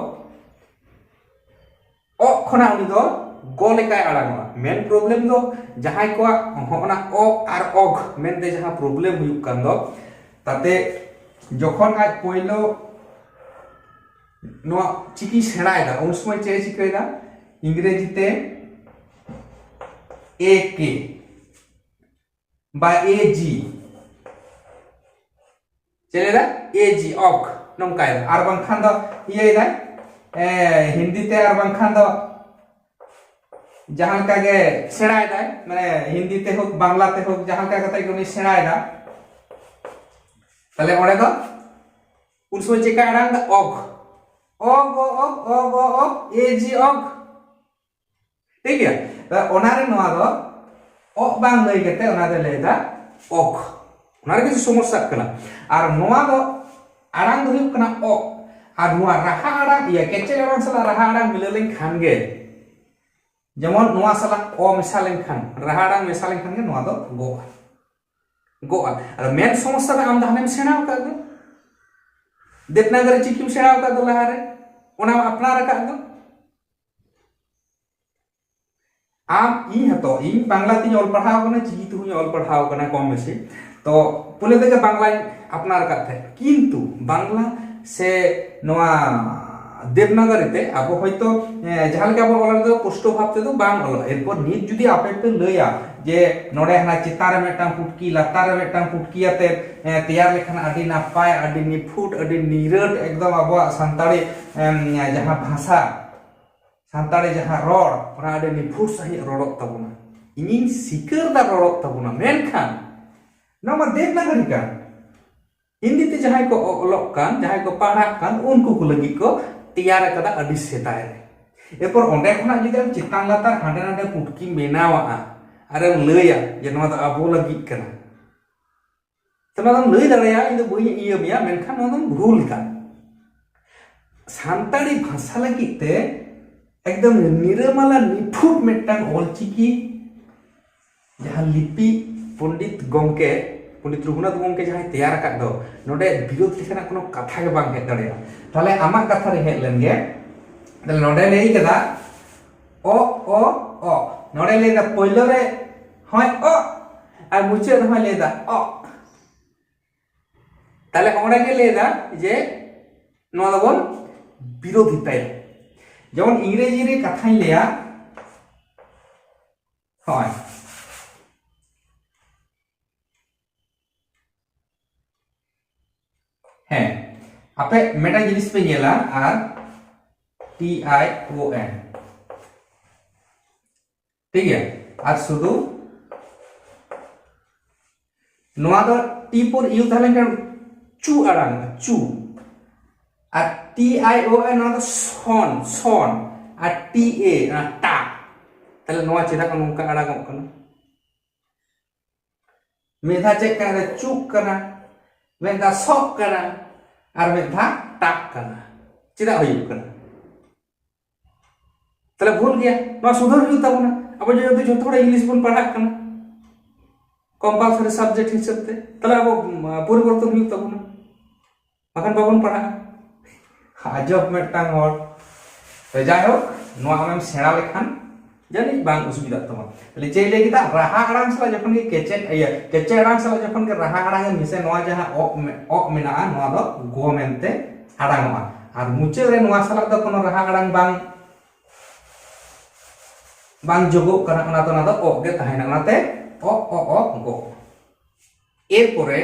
ᱚᱜ ᱠᱷᱚᱱᱟᱜ ᱩᱱᱤ ᱫᱚ ᱜᱚ ᱞᱮᱠᱟᱭ ᱟᱲᱟᱝᱚᱜᱼᱟ ᱢᱮᱱ ᱯᱨᱚᱵᱞᱮᱢ ᱫᱚ ᱡᱟᱦᱟᱸᱭ ᱠᱚᱣᱟᱜ ᱦᱚᱸᱜᱼᱚᱱᱟ ᱚᱜ ᱟᱨ ᱚᱜ ᱢᱮᱱᱛᱮ ᱡᱟᱦᱟᱸ ᱯᱨᱚᱵᱞᱮᱢ ᱦᱩᱭᱩᱜ ᱠᱟᱱ ᱫᱚ ᱛᱟᱛᱮ যখন আজ পয়লো নোয়া চিকি সেড়ায়দা উন সময় চেয়ে চিকাইদা ইংরেজিতে এ কে বা এ জি চেলেদা এ জি অক নঙ্কায়দা আর বাংখান দ ইয়েদা হিন্দিতে আর বাংখান দ ᱡᱟᱦᱟᱸ ᱞᱮᱠᱟ ᱜᱮ ᱥᱮᱬᱟᱭᱮᱫᱟᱭ ᱢᱟᱱᱮ ᱦᱤᱱᱫᱤ তে হোক বাংলাতে হোক ᱡᱟᱦᱟᱸ ᱞᱮᱠᱟ ᱠᱟᱛᱮ ᱜᱮ ᱩᱱᱤ ᱥᱮᱬᱟᱭᱮᱫᱟ তাহলে ওরে দ পুরুষ হচ্ছে কারাং অগ অগ অগ অগ অগ এ, জি অগ ঠিক আছে? তা ওনারে নোয়া দ অগ বাং লই কেতে ওনারে লেদা অগ ওনারে কিছু সমস্যা কানা আর নোয়া দ আড়াং দ হুক কানা অগ আর নোয়া রাহা আড়াং ইয়া কেচেল আড়াং সালা রাহা আড়াং মিলেলেন খান গে। যেমন নোয়া সালা অ মেশালেন খান। রাহা আড়াং মেশালেন খান গে নোয়া দ গোয়া र मेन ᱫᱚ आम हमें सेड़ा देवनागरी चिकिम सेड़ा लहारे अपनार आम इन हतो ᱚᱞ ᱯᱟᱲᱦᱟᱣ ᱠᱟᱱᱟ ऑल पढ़ाव चिकी तुम ऑल पढ़ाव कम बेसि तो पुले देखे बांग्ला अपनार किंतु ᱛᱮ से দেবনাগরীতে আবো হয়তো যাহা লেখা বলার পোস্ট ভাবতে তো বাং হলো এরপর নিজ যদি আপে লাই ᱡᱮ ᱱᱚᱰᱮ ᱦᱟᱱᱟ ᱪᱮᱛᱟᱱ ᱨᱮ ᱢᱤᱫᱴᱟᱝ ᱯᱩᱴᱠᱤ ᱞᱟᱛᱟᱨ ᱨᱮ ᱢᱤᱫᱴᱟᱝ ᱯᱩᱴᱠᱤ ᱟᱛᱮ ᱛᱮᱭᱟᱨ ᱞᱮᱠᱷᱟᱱ ᱟᱹᱰᱤ ᱱᱟᱯᱟᱭ ᱟᱹᱰᱤ ᱱᱤᱯᱷᱩᱴ ᱟᱹᱰᱤ ᱱᱤᱨᱟᱹᱴ ᱮᱠᱫᱚᱢ ᱟᱵᱚᱣᱟᱜ ᱥᱟᱱᱛᱟᱲᱤ ᱡᱟᱦᱟᱸ ᱵᱷᱟᱥᱟ ᱥᱟᱱᱛᱟᱲᱤ ᱡᱟᱦᱟᱸ ᱨᱚᱲ ᱚᱱᱟ ᱟᱹᱰᱤ ᱱᱤᱯᱷᱩᱴ ᱥᱟᱺᱦᱤᱡ ᱨᱚᱲᱚᱜ ᱛᱟᱵᱚᱱᱟ ᱤᱧᱤᱧ ᱥᱤᱠᱟᱹᱨ ᱫᱟ ᱨᱚᱲᱚᱜ ᱛᱟᱵᱚᱱᱟ ᱢᱮᱱᱠᱷᱟᱱ ᱱᱚᱣᱟ ᱫᱮᱵᱽᱱᱟᱜᱚᱨᱤ ᱠᱟᱱ ᱦᱤᱱᱫᱤ ᱛᱮ ᱡᱟᱦᱟᱸᱭ ᱠᱚ ᱚᱞᱚᱜ ᱠᱟᱱ ᱡᱟᱦᱟᱸᱭ ᱠᱚ ᱯᱟᱲᱦᱟᱜ ᱠᱟᱱ ᱩᱱᱠᱩ ᱠᱚ ᱞᱟᱹᱜᱤᱫ ᱠᱚ ᱛᱮᱭᱟᱨ ᱟᱠᱟᱫᱟ ᱟᱹᱰᱤ ᱥᱮᱫᱟᱭ ᱨᱮ ᱮᱨᱯᱚᱨ ᱚᱸᱰᱮ ᱠᱷᱚᱱᱟᱜ ᱡᱩᱫᱤ ᱟᱢ ᱪᱮᱛᱟᱱ ᱞᱟᱛᱟᱨ ᱦᱟᱸᱰᱮ ᱱᱟᱰᱮ ᱯᱩᱴᱠᱤ ᱵᱮᱱᱟᱣᱟᱜᱼᱟ লইয়া যে নয়া দো আবো লাগি কানা তো নয়া দম লই দাঁড়ায়া ইদো বই ইয়ে মিয়া মেনখান নয়া দম ভুল কান সান্তাড়ি ভাষা লাগি তে একদম নিরমালা নিফুট মেট্টাং অলচিকি যাহা লিপি পণ্ডিত গমকে পণ্ডিত রঘুনাথ গমকে যাহাই তৈয়ার আকাদ দো নোডে বিরোধ লেখানা কোনো কথা গে বাং হেজ দাড়েয়া তাহলে আমার কথা রে হেজ লেন গে তাহলে নোডে লেই কেদা ᱚ ᱚ ᱚ ᱱᱚᱰᱮ ᱞᱟᱹᱭᱫᱟ ᱯᱳᱭᱞᱳ ᱨᱮ ᱦᱚᱸᱭ ᱚ আর মুচের হয় লেদা অ তাহলে আমরা কি লেদা যে নবন বিরোধিতায় যেমন ইংরেজির কথাই লেয়া হয় হ্যাঁ আপে মেটা জিনিস পে গেলা আর টি আই ও এন ᱴᱷᱤᱠ ᱜᱮᱭᱟ ᱟᱨ ᱥᱩᱫᱷᱩ ᱱᱚᱣᱟ ᱫᱚ ᱴᱤ ᱯᱚᱨ ᱤᱭᱩ ᱛᱟᱦᱮᱸ ᱞᱮᱱᱠᱷᱟᱱ চু আড়াং চু আর টি আই ও আই নয় সন সন আর টি এ টা তাহলে নয় চেদা কোন নৌকা আড়াং কানা মেধা চেক কানা চুক কানা মেধা সক কানা আর মেধা টাক কানা চেদা হই কানা তাহলে ভুল গিয়া নয় সুধর হই তাবনা अब जो यदि जो थोड़ा इंग्लिश बन पढ़ा करना कंपलसरी सब्जेक्ट हिसाब से तले अब परिवर्तन हुई तब ना बाकन बाबन पढ़ा। আজব মেটাং হর যাই হোক নোয়া আমেম সেড়া লেখান জানি বাং অসুবিধা তোমা তাহলে যে লেগে তা রাহা আড়াং সালা যখন কি কেচেন ইয়া কেচে আড়াং সালা যখন কি রাহা আড়াং এ মিশে নোয়া যাহা অক অক মেনা নোয়া দ গো মেনতে আড়াং আর মুচে রে নোয়া সালা দ কোন রাহা আড়াং বাং ᱵᱟᱝ ᱡᱚᱜᱚᱜ ᱠᱟᱱᱟ ᱚᱱᱟ ᱫᱚ ᱚᱱᱟ ᱫᱚ ᱚᱜ ᱜᱮ ᱛᱟᱦᱮᱱᱟ ᱚᱱᱟᱛᱮ ᱚᱜ ᱚ ᱚᱜ ᱜᱚ এরপরে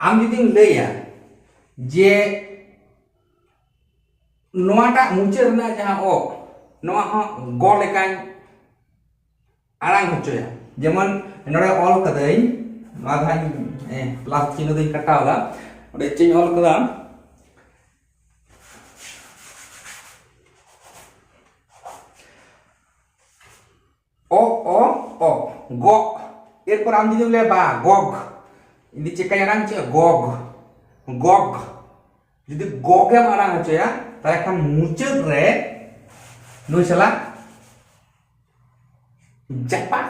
আমি যদি ᱞᱟᱹᱭᱟ ᱡᱮ ᱱᱚᱣᱟᱴᱟᱜ ᱢᱩᱪᱟᱹᱫ ᱨᱮᱱᱟᱜ ᱡᱟᱦᱟᱸ ᱚᱜ ᱱᱚᱣᱟ ᱦᱚᱸ ᱜᱚ ᱞᱮᱠᱟᱧ ᱟᱲᱟᱝ ᱦᱚᱪᱚᱭᱟ ᱡᱮᱢᱚᱱ ᱱᱚᱰᱮ ᱚᱞ ᱠᱟᱹᱫᱟᱹᱧ ᱱᱚᱣᱟ ᱫᱚ ᱦᱟᱸᱜ ᱯᱞᱟᱥ ᱪᱤᱱᱦᱟᱹ ᱫᱚᱧ ᱠᱟᱴᱟᱣᱫᱟ ᱚᱸᱰᱮ ᱪᱮᱫ ᱚᱞ ᱠᱟᱫᱟ গ, এরপর আমি যদি বলি, বা, গগ ইনি চেকাই আড়াং চে গগ গগ, যদি গগে আড়াং হচয়া তাহলে খান মুচাᱹদ রে নুই সালা জাপা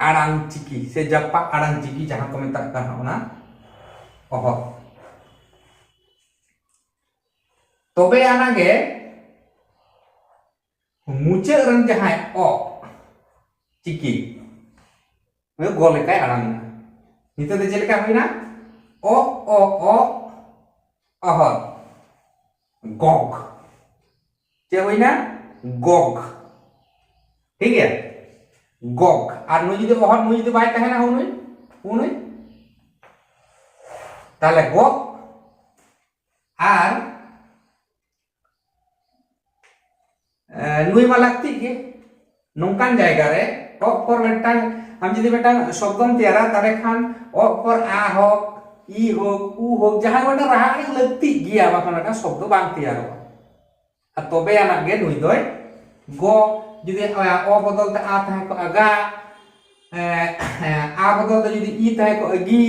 আড়াং চিকি, সে জাপা আড়াং চিকি, যাহা কো মেতাগ কানা ওনা অহ। তবে আনাগে মুচাᱹদ রেন যাহাই, অ চিকি গ লেখায় আড়াং নিতে যে লেখা হই না? অ অ অ, অহ। গগ। যে হই না? গগ। ঠিক আছে? গগ। আর নুই যদি অহর নুই যদি বাই তাহে না হুনুই হুনুই তাহলে গগ। আর নুই মা লাগতি গে নৌকান জায়গা রে। पर हम जी शब्दम तेरा तारे खान पर आ हक इ हक उ हक जहाँ गोटे रहा लाती गया शब्द बांग तैयार तब आना नई दय गि आगा आ बदल जी को अगी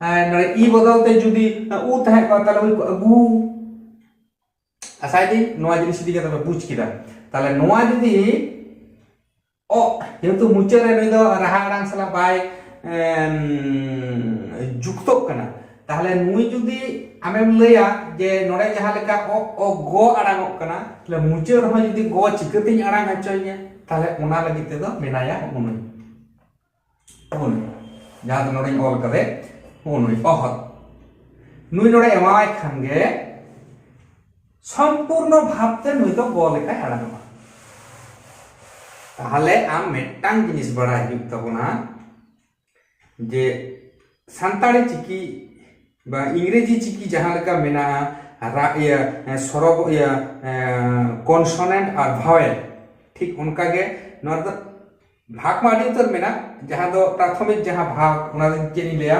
इ बदलते जी उतु आशा दी जिन बुझ के যেহেতু মুচারে নই দো রাহা আড়াং সালা বাই যুক্ত তাহলে নুই যদি আমি লাইয়া যে নড়ে যা লেখা অ অ গ তাহলে মুচে রহ যদি গো চিকাতে আড়াং হচইয়া তাহলে ওনা মেয়া তে দো উনুই উনুই যাহা তো অল কে উনুই অহত নুই নড়ে এমাই খানগে সম্পূর্ণ ভাবতে নুই তো গ লেখা ᱛᱟᱦᱚᱞᱮ ᱟᱢ ᱢᱤᱫᱴᱟᱝ ᱡᱤᱱᱤᱥ ᱵᱟᱲᱟᱭ ᱦᱩᱭᱩᱜ ᱛᱟᱵᱚᱱᱟ ᱡᱮ ᱥᱟᱱᱛᱟᱲᱤ ᱪᱤᱠᱤ ᱵᱟ ᱤᱝᱨᱮᱡᱤ ᱪᱤᱠᱤ ᱡᱟᱦᱟᱸ ᱞᱮᱠᱟ ᱢᱮᱱᱟᱜᱼᱟ ᱨᱟ ᱤᱭᱟᱹ ᱥᱚᱨᱚᱜ ᱤᱭᱟᱹ ᱠᱚᱱᱥᱚᱱᱮᱱᱴ ᱟᱨ ᱵᱷᱟᱣᱮᱞ ᱴᱷᱤক ᱚᱱᱠᱟᱜᱮ ᱱᱚᱣᱟ ᱫᱚ ᱵᱷᱟᱜᱽ ᱢᱟ ᱟᱹᱰᱤ ᱩᱛᱟᱹᱨ ᱢᱮᱱᱟᱜ ᱡᱟᱦᱟᱸ ᱫᱚ ᱯᱨᱟᱛᱷᱚᱢᱤᱠ ᱡᱟᱦᱟᱸ ᱵᱷᱟᱜᱽ ᱚᱱᱟ ᱫᱚ ᱪᱮᱫ ᱤᱧ ᱞᱟᱹᱭᱟ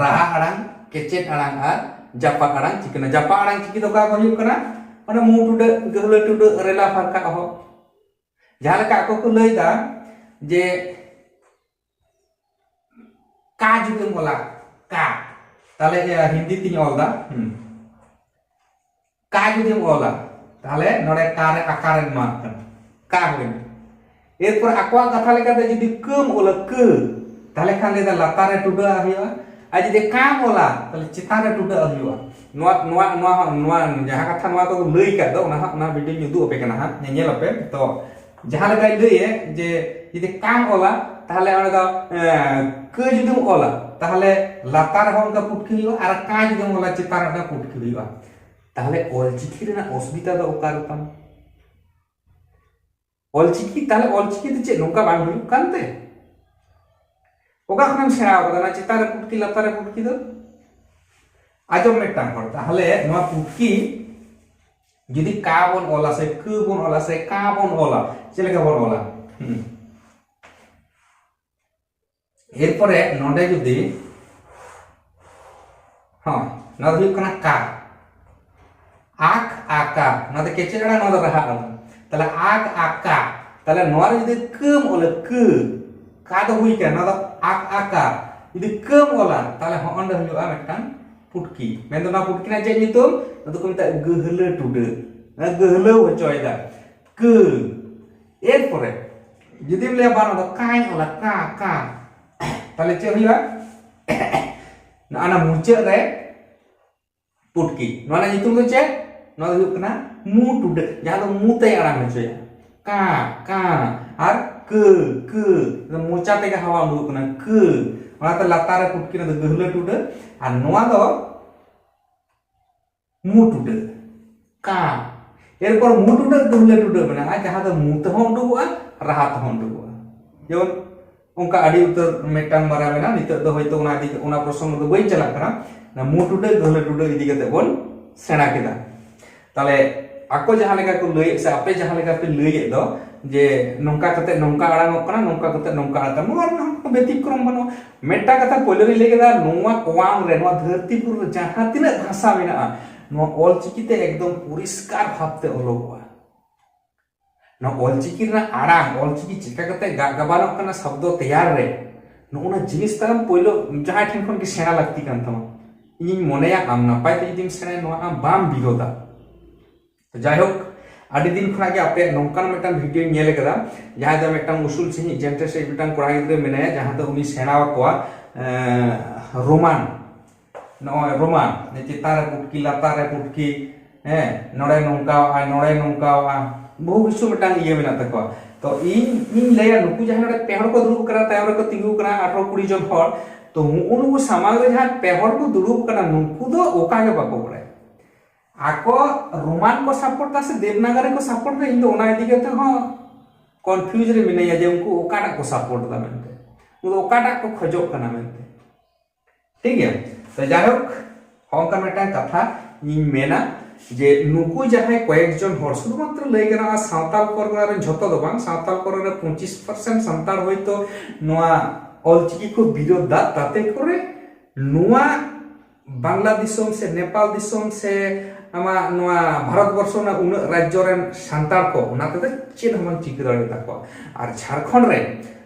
ᱨᱟᱦᱟ ᱟᱲᱟᱝ ᱠᱮᱪᱮᱫ ᱟᱲᱟᱝ ᱟᱨ ᱡᱟᱯᱟᱜ ᱟᱲᱟᱝ ᱪᱤᱠᱤ ᱡᱟᱯᱟᱜ ᱟᱲᱟᱝ ᱪᱤᱠᱤ ᱫᱚ ᱚᱠᱟ ᱠᱚ ᱦᱩᱭᱩᱜ ᱠᱟᱱᱟ ᱚᱱᱟ ᱢᱩ ᱴᱩᱰᱟᱹᱜ ᱜᱟᱹᱦᱞᱟᱹ ᱴᱩᱰᱟᱹᱜ ᱨᱮᱞᱟ ᱯᱷᱟᱨᱠᱟ ᱚᱦᱚ ᱡᱟᱦᱟᱸ ᱞᱮᱠᱟ ᱟᱠᱚ ᱠᱚ ᱞᱟᱹᱭᱫᱟ ᱡᱮ কা যদি বলা কা তাহলে এ, হিন্দিতে অল দা হুম কা যদি অলা তাহলে নড়ে কারে আকারে মাক কানা কা হইনা এরপর আকোয়া কথা লেখাতে যদি কম ওলা ক তাহলে খান লেদা লাতারে টুডা হইয়া আর যদি কাম ওলা তাহলে চিতারে টুডা হইয়া নোয়া নোয়া নোয়া নোয়া যাহা কথা নোয়া তো লই কাদ ওনা হা- ওনা ভিডিও নিদু অপে কানা হা নেñel অপে তো ঝাল গাই লইয়ে যে যদি কাম ওলা, তাহলে আমরা তো কই যদি ওলা, তাহলে লাতার হলকা পুটকি হইব, আর কাজ যদি ওলা, চিতার হলকা পুটকি হইব। তাহলে অলচিকি রেনা অসুবিধা তো ওকার কাম অলচিকি তাহলে অলচিকি তো চে নৌকা বাং হইব কানতে ওকা খান সেরা ওকা না চিতারে পুটকি, লাতারে পুটকি তো আজম মেটাম হল, তাহলে নয়া পুটকি যদি কাবন ওলা আছে কু বন ওলা আছে, কাবন ওলা চেলেকা বন ওলা এরপরে নডে যদি হ্যাঁ নদ হুᱭᱩᱜ ᱠᱟᱱᱟ কা। আক, আকা। নদ কেচেড়া নদ রাহা কাম তাহলে আক, আকা। তাহলে নর যদি কম ওলে কু কা ᱫᱚ ᱦᱩᱭ ᱠᱟᱱᱟ ᱱᱚᱣᱟ ᱫᱚ ᱟᱠ ᱟᱠᱟ ᱡᱩᱫᱤ ᱠᱟᱹᱢ ᱚᱞᱟ ᱛᱟᱦᱞᱮ ᱦᱚᱸᱜᱼᱚᱸᱰᱮ ᱦᱩᱭᱩᱜᱼᱟ ᱢᱤᱫᱴᱟᱝ ᱯᱩᱴᱠᱤ ᱢᱮᱱᱫᱚ ᱚᱱᱟ ᱯᱩᱴᱠᱤ ᱨᱮᱱᱟᱜ ᱪᱮᱫ ᱧᱩᱛᱩᱢ ᱚᱱᱟ ᱫᱚᱠᱚ ᱢᱮᱛᱟᱜᱼᱟ ᱜᱟᱹᱦᱞᱟᱹ ᱴᱩᱰᱟᱹ ᱚᱱᱟ ᱜᱟᱹᱦᱞᱟᱹ ᱦᱚᱪᱚᱭᱮᱫᱟ ᱠᱟᱹ ᱮᱨᱯᱚᱨᱮ ᱡᱩᱫᱤᱢ ᱞᱟᱹᱭᱟ ᱵᱟᱝ ᱚᱱᱟ ᱫᱚ ᱚᱞᱟ ᱠᱟ ᱠᱟ ᱛᱟᱦᱞᱮ ᱪᱮᱫ ᱦᱩᱭᱩᱜᱼᱟ ᱱᱚᱜᱼᱚᱱᱟ ᱢᱩᱪᱟᱹᱫ ᱨᱮ ᱯᱩᱴᱠᱤ ᱱᱚᱣᱟ ᱨᱮᱱᱟᱜ ᱧᱩᱛᱩم ᱫᱚ ᱪᱮᱫ ᱱᱚᱣᱟ ᱫᱚ ᱦᱩᱭᱩᱜ ᱠᱟᱱᱟ ᱢᱩ ᱴᱩᱰᱟᱹ ᱡᱟᱦᱟᱸ ᱫᱚ ᱢᱩ ᱛᱮᱭ ᱟᱲᱟᱝ ᱦᱚᱪᱚᱭᱟ ᱠᱟ ᱠᱟ ᱟᱨ ᱠᱟᱹ ᱠᱟᱹ ᱢᱚᱪᱟ ᱛᱮᱜᱮ ᱦᱟᱣᱟ ᱩᱰᱩᱠᱚᱜ ᱠᱟᱱᱟ ᱠᱟᱹ ᱚᱱᱟᱛᱮ ᱞᱟᱛᱟᱨ ᱨᱮ ᱯᱩᱴᱠᱤ ᱨᱮ ᱜᱟᱹᱦᱞᱟᱹ ᱴᱩᱰᱟᱹ ᱟᱨ ᱱᱚᱣᱟ ᱫᱚ ᱢᱩ ᱴᱩᱰᱟᱹ কা এরপর মু টুডাᱹ গহলে টুডাᱹ মেনা যাহা দো মু তেহো উন্ডুগুয়া রাহা তেহো উন্ডুগুয়া যেমন অঙ্কা আড়ি উত্তর মেটাং মারা মেনা নিতে দো হয়তো ওনা দিকে ওনা প্রসঙ্গ দো বই চালাক না মু টুডাᱹ গহলে টুডাᱹ ইদিকে বল সেনা কেদা তাহলে ᱟᱠᱚ ᱡᱟᱦᱟᱸ ᱞᱮᱠᱟ ᱠᱚ ᱞᱟᱹᱭᱮᱫ ᱥᱮ ᱟᱯᱮ ᱡᱟᱦᱟᱸ ᱞᱮᱠᱟ ᱯᱮ ᱞᱟᱹᱭᱮᱫ ᱫᱚ ᱡᱮ ᱱᱚᱝᱠᱟ ᱠᱟᱛᱮ ᱱᱚᱝᱠᱟ ᱟᱲᱟᱝᱚᱜ ᱠᱟᱱᱟ ᱱᱚᱝᱠᱟ ᱠᱟᱛᱮ ᱱᱚᱝᱠᱟ ᱟᱲᱟᱝ ᱱᱚᱣᱟ ᱨᱮᱱᱟᱜ ᱦᱚᱸ ᱵᱮᱛᱤᱠᱨᱚᱢ ᱵᱟᱹᱱᱩᱜᱼᱟ ᱢᱤᱫᱴᱟᱝ ᱠᱟᱛᱷᱟ ᱯᱳᱭᱞᱳ ᱨᱮ ᱞᱟᱹᱭ ᱠᱮᱫᱟ ᱱᱚᱣᱟ ᱚᱣᱟᱝ ᱨᱮ ᱱᱚᱣᱟ ᱫᱷᱟᱹᱨᱛᱤ ᱯᱩᱨ ᱨᱮ ᱡᱟᱦᱟᱸ ᱛᱤᱱᱟᱹᱜ ᱵᱷᱟᱥᱟ ᱢᱮᱱᱟᱜᱼᱟ ᱱᱚᱣᱟ ᱚᱞᱪᱤᱠᱤᱛᱮ ᱮᱠᱫᱚᱢ ᱯᱚᱨᱤষ্কার ᱵᱷᱟᱵᱛᱮ ᱚᱞᱚᱜᱚᱜᱼᱟ ᱱᱚᱣᱟ ᱚᱞᱪᱤᱠᱤ ᱨᱮᱱᱟᱜ ᱟᱲᱟᱝ ᱚᱞᱪᱤᱠᱤ ᱪᱮᱠᱟ ᱠᱟᱛᱮ ᱜᱟᱵᱟᱱᱚᱜ ᱠᱟᱱᱟ ᱥᱚᱵᱫᱚ ᱛᱮᱭᱟᱨ ᱨᱮ ᱱᱚᱜᱼᱚᱱᱟ ᱡᱤᱱᱤᱥ ᱛᱟᱢ ᱯᱳᱭᱞᱳ ᱡᱟᱦᱟᱸᱭ ᱴᱷᱮᱱ ᱠᱷᱚᱱ ᱜᱮ ᱥᱮᱬᱟ ᱞᱟᱹᱠᱛᱤ ᱠᱟᱱ ᱛᱟᱢᱟ ᱤᱧᱤᱧ ᱢᱚᱱᱮᱭᱟ ᱟᱢ ᱱᱟᱯᱟᱭ ᱛᱮ ᱡᱩᱫᱤᱢ ᱥᱮᱬᱟᱭᱟ ᱱᱚᱣᱟ ᱟᱢ ᱵᱟᱢ ᱵᱤᱨᱳᱫᱟ जैक आदि दिन खुना आप नौकान भिडियो निलेगा जहाँ दम एक उसूल छिंग जेंटे से कड़ा गुजर मेना जहाँ तो सेना को रोमान रोमान चितारे पुटकी, लातारे पुटकी नड़े नौकावा नड़े नौकावा बहु किस मैं तक तो लिया नुक जहाँ ना पेहर को दुर्ब कर तमाम तीगू कर अठारो कुड़ी जन तो नुकू सामा पेहर को दुर्ब कर, नुकू बाको बड़ा ᱟᱠᱚ ᱨᱳᱢᱟᱱ ᱠᱚ ᱥᱟᱯᱳᱨᱴ ᱫᱟ ᱥᱮ ᱫᱮᱵᱽᱱᱟᱜᱚᱨᱤ ᱠᱚ ᱥᱟᱯᱳᱨᱴ ᱫᱟ ᱤᱧ ᱫᱚ ᱚᱱᱟ ᱤᱫᱤ ᱠᱟᱛᱮ ᱦᱚᱸ ᱠᱚᱱᱯᱷᱤᱭᱩᱡ ᱨᱮ ᱢᱤᱱᱟᱹᱧᱟ ᱡᱮ ᱩᱱᱠᱩ ᱚᱠᱟᱴᱟᱜ ᱠᱚ ᱥᱟᱯᱳᱨᱴ ᱫᱟ ᱢᱮᱱᱛᱮ ᱩᱱᱠᱩ ᱚᱠᱟᱴᱟᱜ ᱠᱚ ᱠᱷᱚᱡᱚᱜ ᱠᱟᱱᱟ ᱢᱮᱱᱛᱮ ᱴᱷᱤᱠ ᱜᱮᱭᱟ ᱛᱚ ᱡᱟᱭᱦᱳᱠ ᱦᱚᱸᱠᱟ ᱢᱤᱫᱴᱟᱝ ᱠᱟᱛᱷᱟ ᱤᱧ ᱢᱮᱱᱟ ᱡᱮ ᱱᱩᱠᱩ ᱡᱟᱦᱟᱸᱭ ᱠᱚᱭᱮᱠজন ᱦᱚᱲ শুধুমাত্র ᱞᱟᱹᱭ ᱜᱟᱱᱚᱜᱼᱟ ᱥᱟᱶᱛᱟᱞ ᱯᱚᱨᱜᱚᱱᱟ ᱨᱮᱱ ᱡᱷᱚᱛᱚ ᱫᱚ ᱵᱟᱝ ᱥᱟᱶᱛᱟᱞ ᱯᱚᱨᱜᱚᱱᱟ ᱨᱮ ᱯᱚᱸচিশ ᱯᱟᱨᱥᱮᱱᱴ ᱥᱟᱱᱛᱟᱲ ᱦᱚᱭᱛᱳ ᱱᱚᱣᱟ ᱚᱞᱪᱤᱠᱤ ᱠᱚ ᱵᱤᱨᱳᱫ ᱫᱟ ᱛᱟᱛᱮ করে ᱱᱚᱣᱟ বাংলা দিশম সে নেপাল দিশম সে ᱟᱢᱟ ᱱᱚᱣᱟ ᱵᱷᱟᱨᱚᱛᱵᱚᱨᱥᱚ ᱨᱮᱱᱟᱜ ᱩᱱᱟᱹᱜ ᱨᱟᱡᱽᱡᱚ ᱨᱮᱱ ᱥᱟᱱᱛᱟᱲ ᱠᱚ ᱚᱱᱟ ᱛᱮᱫᱚ ᱪᱮᱫ ᱦᱚᱸ ᱵᱟᱝ ᱪᱤᱠᱟᱹ ᱫᱟᱲᱮᱭᱟᱛᱟ ᱠᱚᱣᱟ ᱟᱨ ᱡᱷᱟᱲᱠᱷᱚᱸᱰ ᱨᱮ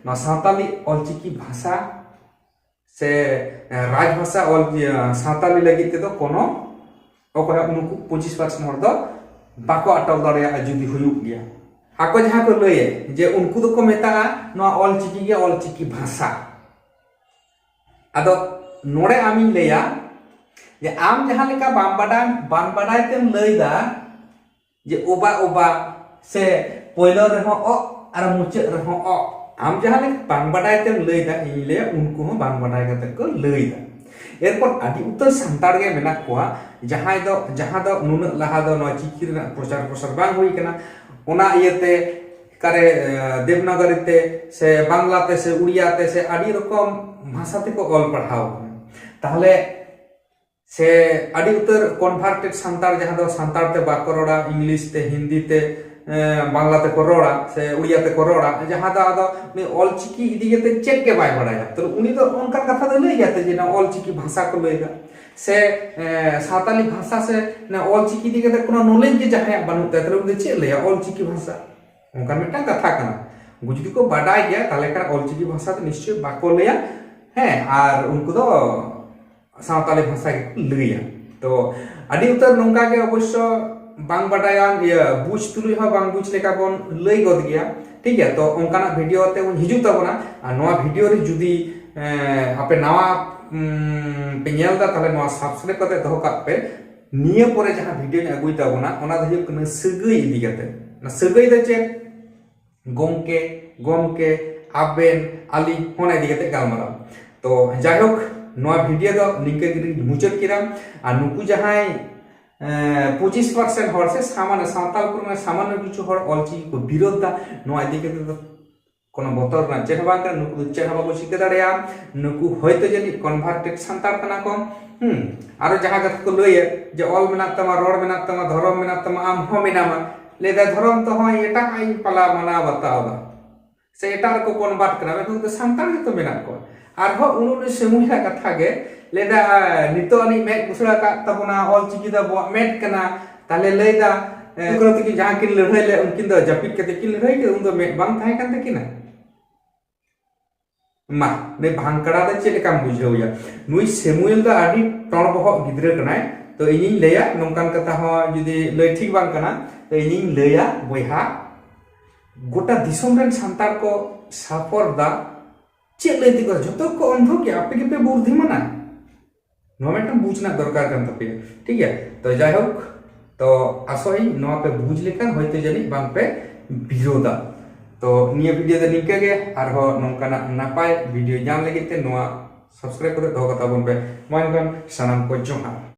ᱱᱚᱣᱟ ᱥᱟᱶᱛᱟᱞᱤ ᱚᱞᱪᱤᱠᱤ ᱵᱷᱟᱥᱟ ᱥᱮ ᱨᱟᱡᱽ ᱵᱷᱟᱥᱟ ᱚᱞ ᱥᱟᱶᱛᱟᱞᱤ ᱞᱟᱹᱜᱤᱫ ᱛᱮᱫᱚ ᱠᱳᱱᱳ ᱚᱠᱚᱭ ᱦᱚᱸ ᱩᱱᱠᱩ ᱯᱚᱸᱪᱤᱥ ᱯᱟᱨᱥᱮᱱᱴ ᱦᱚᱲ ᱫᱚ ᱵᱟᱠᱚ ᱟᱴᱚᱠ ᱫᱟᱲᱮᱭᱟᱜᱼᱟ ᱡᱩᱫᱤ ᱦᱩᱭᱩᱜ ᱜᱮᱭᱟ ᱟᱠᱚ ᱡᱟᱦᱟᱸ ᱠᱚ ᱞᱟᱹᱭᱮᱫ ᱡᱮ ᱩᱱᱠᱩ ᱫᱚᱠᱚ ᱢᱮᱛᱟᱜᱼᱟ ᱱᱚᱣᱟ ᱚᱞᱪᱤᱠᱤ ᱜᱮ ᱚᱞᱪᱤᱠᱤ ᱵᱷᱟᱥᱟ ᱟᱫᱚ ᱱᱚᱰᱮ ᱟᱢᱤᱧ ᱞᱟᱹᱭᱟ ᱡᱮ ᱟᱢ ᱡᱟᱦᱟᱸ ᱞᱮᱠᱟ ᱵᱟᱢ ᱵᱟᱰᱟᱭ ᱵᱟᱢ ᱵᱟᱰᱟᱭ ᱛᱮᱢ ᱞᱟᱹᱭᱫᱟ ᱡᱮ ᱚᱵᱟ ᱚᱵᱟ ᱥᱮ ᱯᱳᱭᱞᱳ ᱨᱮᱦᱚᱸ ᱚ ᱟᱨ ᱢᱩᱪᱟᱹᱫ ᱨᱮᱦᱚᱸ ᱚ ᱟᱢ ᱡᱟᱦᱟᱸ ᱞᱮᱠᱟ ᱵᱟᱝ ᱵᱟᱰᱟᱭ ᱛᱮᱢ ᱞᱟᱹᱭᱫᱟ ᱤᱧ ᱞᱟᱹᱭᱟ ᱩᱱᱠᱩ ᱦᱚᱸ ᱵᱟᱝ ᱵᱟᱰᱟᱭ ᱠᱟᱛᱮ ᱠᱚ ᱞᱟᱹᱭᱫᱟ এরপর আদি উত্তর সান্তার গে মেনা কোয়া জাহাই দ জাহা দ নুনক লাহা দ নয় চিকি রেনা প্রচার প্রসার বাং হুই কেনা ওনা ইয়েতে কারে দেবনগরীতে সে বাংলাতে সে উড়িয়াতে সে আদি রকম ভাষাতে কো অল পড়াও তাহলে সে আদি উত্তর কনভার্টেড সান্তার যাহা দ সান্তাড়তে বাকো রড়া ইংলিশতে হিন্দিতে আহ, বাংলাতে কো রড়া সে উড়িয়াতে কো রড়া যাহা দ আদো উনি অলচিকি ইদি কাতে চেক গে বাই বাড়ায়া তো উনি তো অনকার কথা তো লই যাতে যে না অলচিকি ভাষা কো লইগা সে আহ, সাঁওতালি ভাষা সে না অলচিকি ইদি কাতে কোনো নলেজ যে যাহায়া বানুক তাই তাহলে উনি চেক লইয়া অলচিকি ভাষা। অনকার মিটাং কথা কানা? যদি কো বাডাই গিয়া তাহলে খান অলচিকি ভাষা তো নিশ্চয় বাকো লইয়া হ্যাঁ আর উনকু দো ᱥᱟᱶᱛᱟᱞᱤ ᱵᱷᱟᱥᱟ ᱜᱮᱠᱚ ᱞᱟᱹᱭᱟ ᱛᱚ ᱟᱹᱰᱤ ᱩᱛᱟᱹᱨ ᱱᱚᱝᱠᱟ ᱜᱮ ᱚᱵᱚᱥᱥᱚ ᱵᱟᱝ ᱵᱟᱰᱟᱭᱟᱱ ᱤᱭᱟᱹ ᱵᱩᱡᱽ ᱛᱩᱞᱩᱡ ᱦᱚᱸ ᱵᱟᱝ ᱵᱩᱡᱽ ᱞᱮᱠᱟ ᱵᱚᱱ ᱞᱟᱹᱭ ᱜᱚᱫ ᱜᱮᱭᱟ ᱴᱷᱤᱠ ᱜᱮᱭᱟ ᱛᱚ ᱚᱱᱠᱟᱱᱟᱜ ᱵᱷᱤᱰᱤᱭᱳ ᱛᱮ ᱵᱚᱱ ᱦᱤᱡᱩᱜ ᱛᱟᱵᱚᱱᱟ ᱟᱨ ᱱᱚᱣᱟ ᱵᱷᱤᱰᱤᱭᱳ ᱨᱮ ᱡᱩᱫᱤ ᱟᱯᱮ ᱱᱟᱣᱟ ᱯᱮ ᱧᱮᱞ ᱫᱟ ᱛᱟᱦᱞᱮ ᱱᱚᱣᱟ ᱥᱟᱵᱥᱠᱨᱟᱭᱤᱵ ᱠᱟᱛᱮ ᱫᱚᱦᱚ ᱠᱟᱜ ᱯᱮ ᱱᱤᱭᱟᱹ ᱯᱚᱨᱮ ᱡᱟᱦᱟᱸ ᱵᱷᱤᱰᱤᱭᱳᱧ ᱟᱹᱜᱩᱭ ᱛᱟᱵᱚᱱᱟ ᱚᱱᱟ ᱫᱚ ᱦᱩᱭᱩᱜ ᱠᱟᱱᱟ ᱥᱟᱹᱜᱟᱹᱭ ᱤᱫᱤ ᱠᱟᱛᱮ ᱚᱱᱟ ᱥᱟᱹᱜᱟᱹᱭ ᱫᱚ ᱪᱮᱫ ᱜᱚᱢᱠᱮ ᱜᱚᱢᱠᱮ ᱟᱵᱮᱱ ᱟᱹᱞᱤᱧ ᱚᱱᱟ ᱤᱫᱤ ᱠᱟᱛᱮ ᱜᱟᱞᱢᱟᱨᱟᱣ ᱛᱚ ᱡᱟᱭᱦᱳᱠ ᱱᱚᱣᱟ ᱵᱷᱤᱰᱤᱭᱳ ᱫᱚ ᱱᱤᱝᱠᱟᱹ ᱜᱮᱞᱤᱧ ᱢᱩᱪᱟᱹᱫ ᱠᱮᱫᱟ ᱟᱨ ᱱᱩᱠᱩ ᱡᱟᱦᱟᱸᱭ পঁচিশ পার্সেন্ট হর সে সামান্য সাঁওতাল পরিমাণে সামান্য কিছু হর অলচিকি কো বিরোধ দা নোয়া ইদিকে তো কোনো বতর না চেক বাং কারণ নুকু চেক বাবু শিখে দাঁড়িয়া নুকু হয়তো জানি কনভার্টেড সান্তার কানা কম হুম আরও যাহা কথা কো লইয়ে যে অল মেনা তোমা রড মেনা তোমা ধরম মেনা তোমা আম হ মেনা মা লেদা ধরম তো হয় এটা আই পালা মানা বাতাও দা সে এটার কো কনভার্ট করা কিন্তু সান্তার তো মেনা কো ᱟᱨᱦᱚᱸ ᱩᱱᱩᱨᱤ ᱥᱮᱢᱩᱭᱟ ᱠᱟᱛᱷᱟ ᱜᱮ ᱞᱮᱫᱟ ᱱᱤᱛᱚᱜ ᱟᱹᱱᱤᱡ ᱢᱮᱫ ᱩᱥᱲᱟ ᱠᱟᱜ ᱛᱟᱵᱚᱱᱟ ᱚᱞ ᱪᱤᱠᱤ ᱫᱚ ᱟᱵᱚᱣᱟᱜ ᱢᱮᱫ ᱠᱟᱱᱟ ᱛᱟᱦᱞᱮ ᱞᱟᱹᱭᱫᱟ ᱩᱱᱠᱩ ᱡᱟᱦᱟᱸ ᱠᱤᱱ ᱞᱟᱹᱲᱦᱟᱹᱭ ᱞᱮᱫ ᱩᱱᱠᱤᱱ ᱫᱚ ᱡᱟᱹᱯᱤᱫ ᱠᱟᱛᱮ ᱠᱤᱱ ᱞᱟᱹᱲᱦᱟᱹᱭ ᱠᱮᱫᱟ ᱩᱱᱫᱚ ᱢᱮᱫ ᱵᱟᱝ ᱛᱟᱦᱮᱸ ᱠᱟᱱ ᱛᱟᱹᱠᱤᱱᱟ ᱢᱟ ᱱᱩᱭ ᱵᱷᱟᱝᱠᱲᱟ ᱫᱚ ᱪᱮᱫ ᱞᱮᱠᱟᱢ ᱵᱩᱡᱷᱟᱹᱣᱮᱭᱟ ᱱᱩᱭ ᱥᱮᱢᱩᱭᱮᱞ ᱫᱚ ᱟᱹᱰᱤ ᱴᱚᱲᱵᱚᱦᱚᱜ ᱜᱤᱫᱽᱨᱟᱹ ᱠᱟᱱᱟᱭ ᱛᱚ ᱤᱧᱤᱧ ᱞᱟᱹᱭᱟ ᱱᱚᱝᱠᱟᱱ ᱠᱟᱛᱷᱟ ᱦᱚᱸ ᱡᱩᱫᱤ ᱞᱟᱹᱭ ᱴᱷᱤᱠ ᱵᱟᱝ ᱠᱟᱱᱟ ᱛᱚ ᱤᱧᱤᱧ ᱞᱟᱹᱭᱟ ᱵᱚᱭᱦᱟ ᱜᱚᱴᱟ ᱫᱤᱥᱚᱢ ᱨᱮᱱ ᱥᱟᱱᱛᱟᱲ ᱠᱚ ᱥᱟᱯᱚᱨ ᱫᱟ ᱪᱮᱫ ᱞᱟᱹᱭ ᱛᱮᱠᱚ ᱡᱷᱚᱛᱚ ᱠᱚ ᱚᱱᱫᱷᱚ ᱜᱮᱭᱟ ᱟᱯᱮ ᱜᱮᱯᱮ ᱵᱩᱨᱫᱷᱤᱢᱟᱱᱟ ᱱᱚᱣᱟ ᱢᱤᱫᱴᱟᱝ ᱵᱩᱡᱽ ᱨᱮᱱᱟᱜ ᱫᱚᱨᱠᱟর ᱠᱟᱱ ᱛᱟᱯᱮᱭᱟ ᱴᱷᱤᱠ ᱜᱮᱭᱟ ᱛᱚ ᱡᱟᱭᱦᱳᱠ ᱛᱚ ᱟᱥᱚᱭ ᱱᱚᱣᱟ ᱯᱮ ᱵᱩᱡᱽ ᱞᱮᱠᱷᱟᱱ ᱦᱚᱭᱛᱳ ᱡᱟᱹᱱᱤᱡ ᱵᱟᱝ ᱯᱮ ᱵᱤᱨᱳᱫᱟ ᱛᱚ ᱱᱤᱭᱟᱹ ᱵᱷᱤᱰᱤᱭᱳ ᱫᱚ ᱱᱤᱝᱠᱟᱹ ᱜᱮ ᱟᱨᱦᱚᱸ ᱱᱚᱝᱠᱟᱱᱟᱜ ᱱᱟᱯᱟᱭ ᱵᱷᱤᱰᱤᱭᱳ ᱧᱟᱢ ᱞᱟᱹᱜᱤᱫ ᱛᱮ ᱱᱚᱣᱟ ᱥᱟᱵᱥᱠᱨᱟᱭᱤᱵ ᱠᱚᱨᱮ ᱫᱚᱦᱚ ᱠᱟᱛᱟ ᱵᱚᱱ ᱯᱮ ᱢᱟ ᱮᱱᱠᱷᱟᱱ ᱥᱟᱱᱟᱢ ᱠᱚ ᱡᱚᱦᱟᱨ